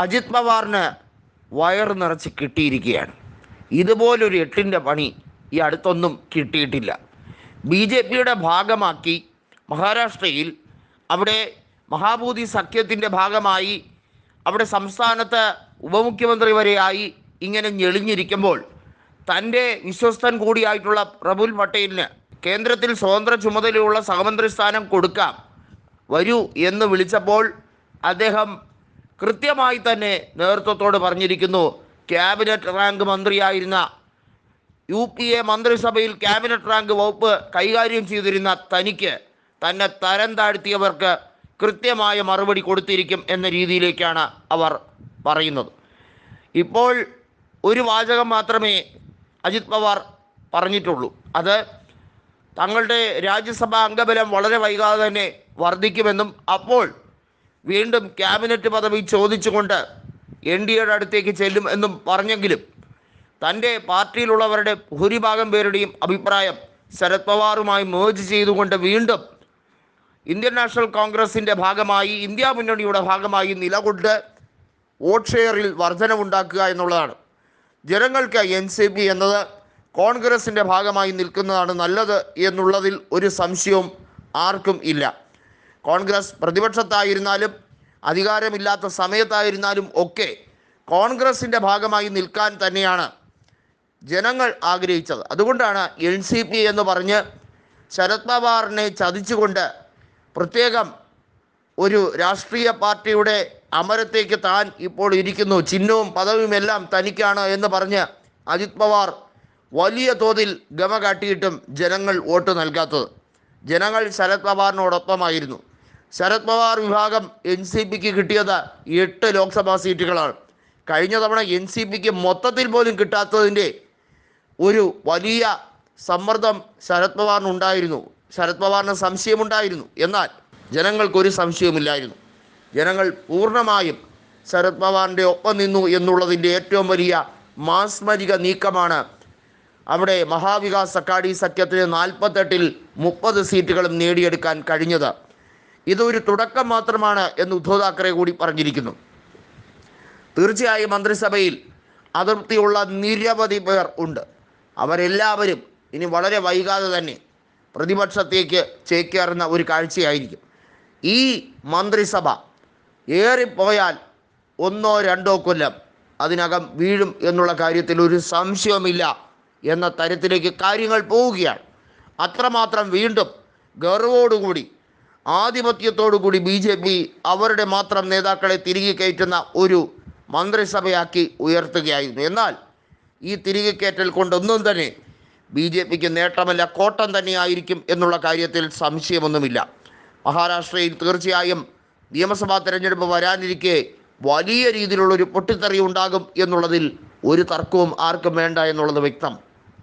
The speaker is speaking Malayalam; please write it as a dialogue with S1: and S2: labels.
S1: അജിത് പവാറിന് വയർ നിറച്ച് കിട്ടിയിരിക്കുകയാണ്. ഇതുപോലൊരു എട്ടിന്റെ പണി ഈ അടുത്തൊന്നും കിട്ടിയിട്ടില്ല. ബി ജെ പിയുടെ ഭാഗമാക്കി മഹാരാഷ്ട്രയിൽ അവിടെ മഹാഭൂതി സഖ്യത്തിന്റെ ഭാഗമായി അവിടെ സംസ്ഥാനത്ത് ഉപമുഖ്യമന്ത്രി വരെയായി ഇങ്ങനെ ഞെളിഞ്ഞിരിക്കുമ്പോൾ തന്റെ വിശ്വസ്തൻ കൂടിയായിട്ടുള്ള പ്രഫുൽ പട്ടേലിന് കേന്ദ്രത്തിൽ സ്വതന്ത്ര ചുമതലയുള്ള സഹമന്ത്രി സ്ഥാനം കൊടുക്കാം വരൂ എന്ന് വിളിച്ചപ്പോൾ അദ്ദേഹം കൃത്യമായി തന്നെ നേതൃത്വത്തോട് പറഞ്ഞിരിക്കുന്നു. ക്യാബിനറ്റ് റാങ്ക് മന്ത്രിയായിരുന്ന യു പി എ മന്ത്രിസഭയിൽ ക്യാബിനറ്റ് റാങ്ക് വകുപ്പ് കൈകാര്യം ചെയ്തിരുന്ന തനിക്ക് തന്നെ തരം താഴ്ത്തിയവർക്ക് കൃത്യമായ മറുപടി കൊടുത്തിരിക്കും എന്ന രീതിയിലേക്കാണ് അവർ പറയുന്നത്. ഇപ്പോൾ ഒരു വാചകം മാത്രമേ അജിത് പവാർ പറഞ്ഞിട്ടുള്ളൂ. അത് തങ്ങളുടെ രാജ്യസഭാ അംഗബലം വളരെ വൈകാതെ തന്നെ വർദ്ധിക്കുമെന്നും അപ്പോൾ വീണ്ടും ക്യാബിനറ്റ് പദവി ചോദിച്ചുകൊണ്ട് എൻ ഡി എയുടെ അടുത്തേക്ക് ചെല്ലും എന്നും പറഞ്ഞെങ്കിലും തന്റെ പാർട്ടിയിലുള്ളവരുടെ ഭൂരിഭാഗം പേരുടെയും അഭിപ്രായം ശരത് പവാറുമായി മേജ് ചെയ്തുകൊണ്ട് വീണ്ടും ഇന്ത്യൻ നാഷണൽ കോൺഗ്രസിന്റെ ഭാഗമായി ഇന്ത്യ മുന്നണിയുടെ ഭാഗമായി നിലകൊണ്ട് വോട്ട് ഷെയറിൽ വർധനവുണ്ടാക്കുക എന്നുള്ളതാണ്. ജനങ്ങൾക്ക് എൻ സി പി എന്നത് കോൺഗ്രസിന്റെ ഭാഗമായി നിൽക്കുന്നതാണ് നല്ലത് എന്നുള്ളതിൽ ഒരു സംശയവും ആർക്കും ഇല്ല. കോൺഗ്രസ് പ്രതിപക്ഷത്തായിരുന്നാലും അധികാരമില്ലാത്ത സമയത്തായിരുന്നാലും ഒക്കെ കോൺഗ്രസിന്റെ ഭാഗമായി നിൽക്കാൻ തന്നെയാണ് ജനങ്ങൾ ആഗ്രഹിച്ചത്. അതുകൊണ്ടാണ് എൻ സി പി എന്ന് പറഞ്ഞ് ശരത് പവാറിനെ ചതിച്ചുകൊണ്ട് പ്രത്യേകം ഒരു രാഷ്ട്രീയ പാർട്ടിയുടെ അമരത്തേക്ക് താൻ ഇപ്പോൾ ഇരിക്കുന്നു. ചിഹ്നവും പദവിയും എല്ലാം തനിക്കാണ് എന്ന് പറഞ്ഞ് അജിത് പവാർ വലിയ തോതിൽ ഗമ കാട്ടിയിട്ടും ജനങ്ങൾ വോട്ട് നൽകാത്തത്. ജനങ്ങൾ ശരത് പവാറിനോടൊപ്പമായിരുന്നു. ശരത് പവാർ വിഭാഗം എൻ സി പിക്ക് കിട്ടിയത് എട്ട് ലോക്സഭാ സീറ്റുകളാണ്. കഴിഞ്ഞ തവണ എൻ സി പിക്ക് മൊത്തത്തിൽ പോലും കിട്ടാത്തതിന്റെ ഒരു വലിയ സമ്മർദ്ദം ശരത് പവാറിനുണ്ടായിരുന്നു ശരത് പവാറിന് സംശയമുണ്ടായിരുന്നു. എന്നാൽ ജനങ്ങൾക്കൊരു സംശയമില്ലായിരുന്നു ജനങ്ങൾ പൂർണമായും ശരത് പവാറിന്റെ ഒപ്പം നിന്നു എന്നുള്ളതിന്റെ ഏറ്റവും വലിയ മാസ്മരിക നീക്കമാണ് അവിടെ മഹാവികാസ് അക്കാഡി സഖ്യത്തിന് നാൽപ്പത്തെട്ടിൽ മുപ്പത് സീറ്റുകളും നേടിയെടുക്കാൻ കഴിഞ്ഞത്. ഇതൊരു തുടക്കം മാത്രമാണ് എന്ന് ഉദ്ധവ് താക്കറെ കൂടി പറഞ്ഞിരിക്കുന്നു. തീർച്ചയായും മന്ത്രിസഭയിൽ അതൃപ്തിയുള്ള നിരവധി പേർ ഉണ്ട്. അവരെല്ലാവരും ഇനി വളരെ വൈകാതെ തന്നെ പ്രതിപക്ഷത്തേക്ക് ചേക്കേറുന്ന ഒരു കാഴ്ചയായിരിക്കും. ഈ മന്ത്രിസഭ ഏറിപ്പോയാൽ ഒന്നോ രണ്ടോ കൊല്ലം അതിനകം വീഴും എന്നുള്ള കാര്യത്തിൽ ഒരു സംശയവുമില്ല എന്ന തരത്തിലേക്ക് കാര്യങ്ങൾ പോവുകയാണ്. അത്രമാത്രം വീണ്ടും ഗർവോടുകൂടി ആധിപത്യത്തോടുകൂടി ബി ജെ പി അവരുടെ മാത്രം നേതാക്കളെ തിരികെ കയറ്റുന്ന ഒരു മന്ത്രിസഭയാക്കി ഉയർത്തുകയായിരുന്നു. എന്നാൽ ഈ തിരികെ കയറ്റൽ കൊണ്ടൊന്നും തന്നെ ബി ജെ പിക്ക് നേട്ടമല്ല കോട്ടം തന്നെയായിരിക്കും എന്നുള്ള കാര്യത്തിൽ സംശയമൊന്നുമില്ല. മഹാരാഷ്ട്രയിൽ തീർച്ചയായും നിയമസഭാ തെരഞ്ഞെടുപ്പ് വരാനിരിക്കെ വലിയ രീതിയിലുള്ളൊരു പൊട്ടിത്തെറി ഉണ്ടാകും എന്നുള്ളതിൽ ഒരു തർക്കവും ആർക്കും വേണ്ട എന്നുള്ളത് വ്യക്തം.